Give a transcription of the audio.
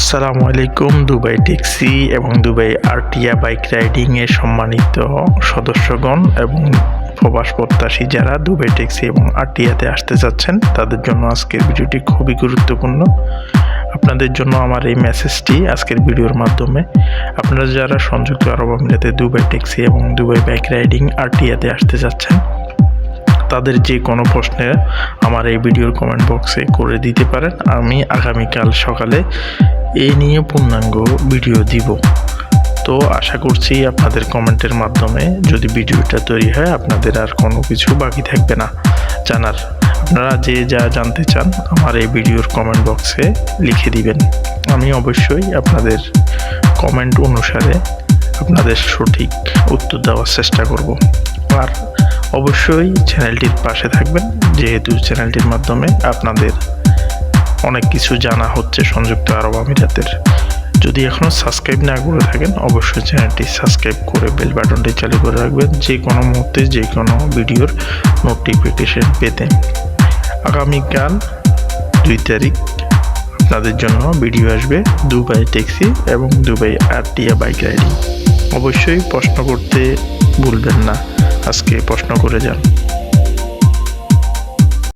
আসসালামু আলাইকুম, Dubai taxi এবং দুবাই আরটিয়া বাইক রাইডিং এর সম্মানিত সদস্যগণ এবং প্রবাস প্রত্যাশী যারা দুবাই ট্যাক্সি এবং আরটিয়াতে আসতে চাচ্ছেন, তাদের জন্য আজকের ভিডিওটি খুবই গুরুত্বপূর্ণ। আপনাদের জন্য আমার এই মেসেজটি আজকের ভিডিওর মাধ্যমে। আপনারা যারা সংযুক্ত আরব আমিরাতে দুবাই ট্যাক্সি এবং দুবাই বাইক রাইডিং আরটিয়াতে আসতে চাচ্ছেন, তাদের যে কোনো প্রশ্নে আমার এই ভিডিওর কমেন্ট বক্সে করে দিতে পারেন। আমি আগামীকাল সকালে এ নিয়ে পূর্ণাঙ্গ ভিডিও দিব। তো আশা করছি আপনাদের কমেন্টের মাধ্যমে যদি ভিডিওটা তৈরি হয়, আপনাদের আর কোনো কিছু বাকি থাকবে না। জানার, আপনারা যে যা জানতে চান, আমার এই ভিডিওর কমেন্ট বক্সে লিখে দিবেন। আমি অবশ্যই আপনাদের কমেন্ট অনুসারে আপনাদের সঠিক উত্তর দেওয়ার চেষ্টা করব। আর অবশ্যই চ্যানেলটির পাশে থাকবেন, যেহেতু চ্যানেলটির মাধ্যমে আপনাদের অনেক কিছু জানা হচ্ছে সংযুক্ত আরব আমিরাতের। যদি এখনও সাবস্ক্রাইব না করে থাকেন, অবশ্যই চ্যানেলটি সাবস্ক্রাইব করে বেল বাটনটি চালু করে রাখবেন। যে কোনো মুহূর্তে যে কোনো ভিডিওর নোটিফিকেশন পেতে আগামীকাল দুই তারিখ আপনাদের জন্য ভিডিও আসবে দুবাই ট্যাক্সি এবং দুবাই আরটিয়া বাইক রাইডিং। অবশ্যই প্রশ্ন করতে ভুলবেন না। আজকে প্রশ্ন করে যান।